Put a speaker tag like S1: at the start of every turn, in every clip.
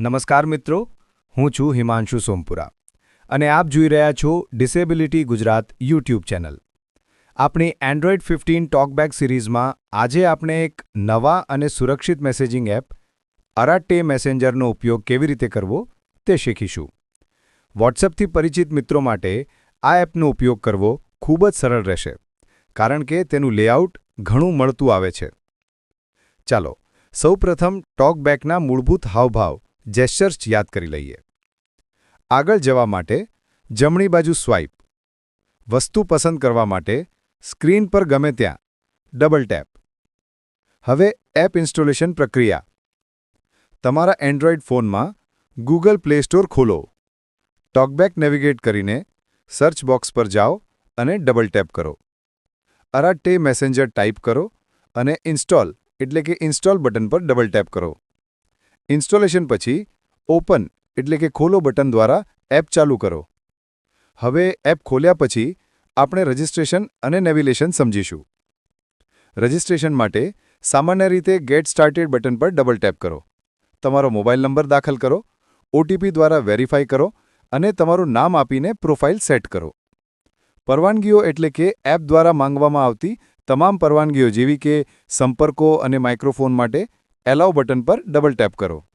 S1: નમસ્કાર મિત્રો, હું છું હિમાંશુ સોમપુરા અને આપ જોઈ રહ્યા છો ડિસેબિલિટી ગુજરાત યુટ્યુબ ચેનલ. આપણી એન્ડ્રોઇડ ફિફ્ટીન ટોકબેક સિરીઝમાં આજે આપણે એક નવા અને સુરક્ષિત મેસેજિંગ એપ અરાટે મેસેન્જરનો ઉપયોગ કેવી રીતે કરવો તે શીખીશું. વોટ્સએપથી પરિચિત મિત્રો માટે આ એપનો ઉપયોગ કરવો ખૂબ જ સરળ રહેશે, કારણ કે તેનું લેઆઉટ ઘણું મળતું આવે છે. ચાલો, સૌપ્રથમ ટોકબેકના મૂળભૂત હાવભાવ જેસ્ચર્સ યાદ કરી લઈએ. આગળ જવા માટે જમણી બાજુ સ્વાઇપ. વસ્તુ પસંદ કરવા માટે સ્ક્રીન પર ગમે ત્યાં ડબલ ટેપ. હવે એપ ઇન્સ્ટોલેશન પ્રક્રિયા. તમારા એન્ડ્રોઇડ ફોનમાં ગૂગલ પ્લે સ્ટોર ખોલો. ટોકબેક નેવિગેટ કરીને સર્ચ બોક્સ પર જાઓ અને ડબલ ટેપ કરો. અરાટે મેસેન્જર ટાઈપ કરો અને ઇન્સ્ટોલ, એટલે કે ઇન્સ્ટોલ બટન પર ડબલ ટેપ કરો. ઇન્સ્ટોલેશન પછી ઓપન, એટલે કે ખોલો બટન દ્વારા એપ ચાલુ કરો. હવે એપ ખોલ્યા પછી આપણે રજિસ્ટ્રેશન અને નેવિલેશન સમજીશું. રજિસ્ટ્રેશન માટે સામાન્ય રીતે ગેટ સ્ટાર્ટેડ બટન પર ડબલ ટેપ કરો. તમારો મોબાઈલ નંબર દાખલ કરો, ઓટીપી દ્વારા વેરીફાઈ કરો અને તમારું નામ આપીને પ્રોફાઇલ સેટ કરો. પરવાનગીઓ એટલે કે એપ દ્વારા માંગવામાં આવતી તમામ પરવાનગીઓ જેવી કે સંપર્કો અને માઇક્રોફોન માટે એલાઉ બટન પર ડબલ ટેપ કરો.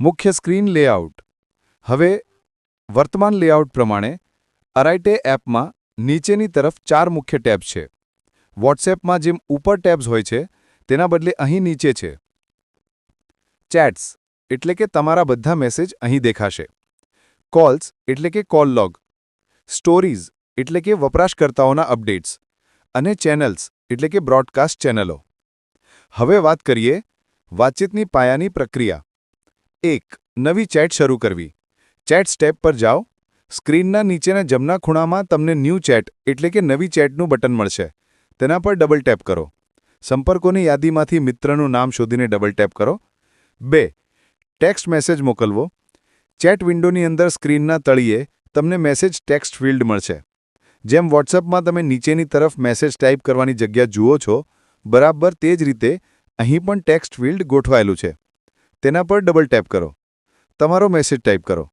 S1: મુખ્ય સ્ક્રીન લેઆઉટ હવે વર્તમાન લેઆઉટ પ્રમાણે અરાઇટે એપમાં નીચેની તરફ ચાર મુખ્ય ટેબ્સ છે. વોટ્સએપમાં જેમ ઉપર ટેબ્સ હોય છે, તેના બદલે અહીં નીચે છે. ચેટ્સ, એટલે કે તમારા બધા મેસેજ અહીં દેખાશે. કોલ્સ, એટલે કે કોલ લોગ. સ્ટોરીઝ, એટલે કે વપરાશકર્તાઓના અપડેટ્સ. અને ચેનલ્સ, એટલે કે બ્રોડકાસ્ટ ચેનલો. હવે વાત કરીએ વાતચીતની પાયાની પ્રક્રિયા. એક, નવી ચેટ શરૂ કરવી. ચેટ સ્ટેપ પર જાઓ. સ્ક્રીનના નીચેના જમણા ખૂણામાં તમને ન્યૂ ચેટ, એટલે કે નવી ચેટનું બટન મળશે. તેના પર ડબલ ટેપ કરો. સંપર્કોની યાદીમાંથી મિત્રનું નામ શોધીને ડબલ ટેપ કરો. બે, ટેક્સ્ટ મેસેજ મોકલવો. ચેટ વિન્ડોની અંદર સ્ક્રીનના તળિયે તમને મેસેજ ટેક્સ્ટ ફિલ્ડ મળશે. જેમ વોટ્સઅપમાં તમે નીચેની તરફ મેસેજ ટાઈપ કરવાની જગ્યા જુઓ છો બરાબર તે જ રીતે અહીં પણ ટેક્સ્ટ ફિલ્ડ ગોઠવાયેલું છે. તેના પર ડબલ ટેપ કરો. તમારો મેસેજ ટાઈપ કરો.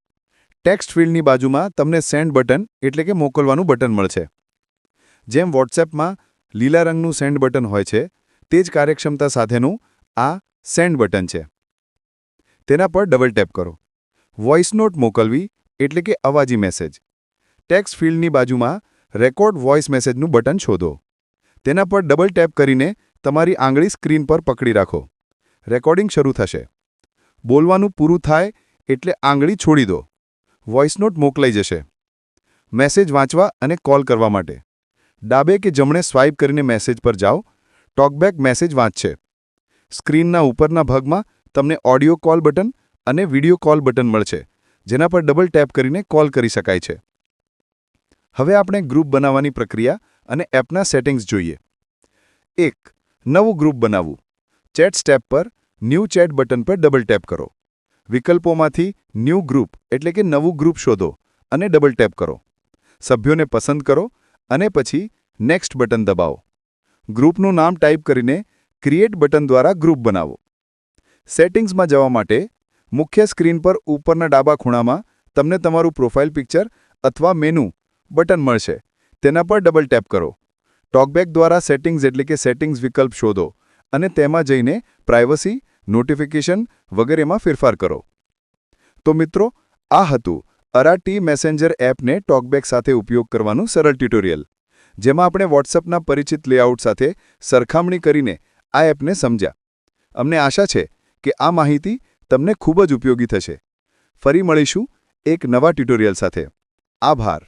S1: ટેક્સ્ટ ફિલ્ડની બાજુમાં તમને સેન્ડ બટન એટલે કે મોકલવાનું બટન મળશે. જેમ વોટ્સએપમાં લીલા રંગનું સેન્ડ બટન હોય છે, તે જ કાર્યક્ષમતા સાથેનું આ સેન્ડ બટન છે. તેના પર ડબલ ટેપ કરો. વોઇસ નોટ મોકલવી એટલે કે અવાજી મેસેજ ટેક્સ્ટ ફિલ્ડની બાજુમાં રેકોર્ડ વોઇસ મેસેજનું બટન શોધો. તેના પર ડબલ ટેપ કરીને તમારી આંગળી સ્ક્રીન પર પકડી રાખો. રેકોર્ડિંગ શરૂ થશે. બોલવાનું પૂરું થાય એટલે આંગળી છોડી દો. વોઇસ નોટ મોકલાઈ જશે. મેસેજ વાંચવા અને કોલ કરવા માટે. ડાબે કે જમણે સ્વાઇપ કરીને મેસેજ પર જાઓ. ટોકબેક મેસેજ વાંચશે. સ્ક્રીનના ઉપરના ભાગમાં તમને ઓડિયો કોલ બટન અને વિડિયો કોલ બટન મળશે, જેના પર ડબલ ટેપ કરીને કોલ કરી શકાય છે. હવે આપણે ગ્રુપ બનાવવાની પ્રક્રિયા અને એપના સેટિંગ્સ જોઈએ. એક, નવું ગ્રુપ બનાવવું. ચેટ સ્ટેપ પર ન્યૂ ચેટ બટન પર ડબલ ટેપ કરો. વિકલ્પોમાંથી ન્યૂ ગ્રુપ એટલે કે નવું ગ્રુપ શોધો અને ડબલ ટેપ કરો. સભ્યોને પસંદ કરો અને પછી નેક્સ્ટ બટન દબાવો. ગ્રુપનું નામ ટાઈપ કરીને ક્રિએટ બટન દ્વારા ગ્રુપ બનાવો. સેટિંગ્સમાં જવા માટે મુખ્ય સ્ક્રીન પર ઉપરના ડાબા ખૂણામાં તમને તમારું પ્રોફાઇલ પિક્ચર અથવા મેનુ બટન મળશે. તેના પર ડબલ ટેપ કરો. ટોકબેક દ્વારા સેટિંગ્સ એટલે કે સેટિંગ્સ વિકલ્પ શોધો અને તેમાં જઈને પ્રાઇવસી નોટિફિકેશન વગેરેમાં ફેરફાર કરો. તો મિત્રો, આ હતું અરાટી મેસેન્જર એપને ટોકબેક સાથે ઉપયોગ કરવાનું સરળ ટ્યુટોરિયલ જેમાં આપણે વોટ્સઅપના પરિચિત લેઆઉટ સાથે સરખામણી કરીને આ એપને સમજ્યા. અમને આશા છે કે આ માહિતી તમને ખૂબ જ ઉપયોગી થશે. ફરી મળીશું એક નવા ટ્યુટોરિયલ સાથે. આભાર.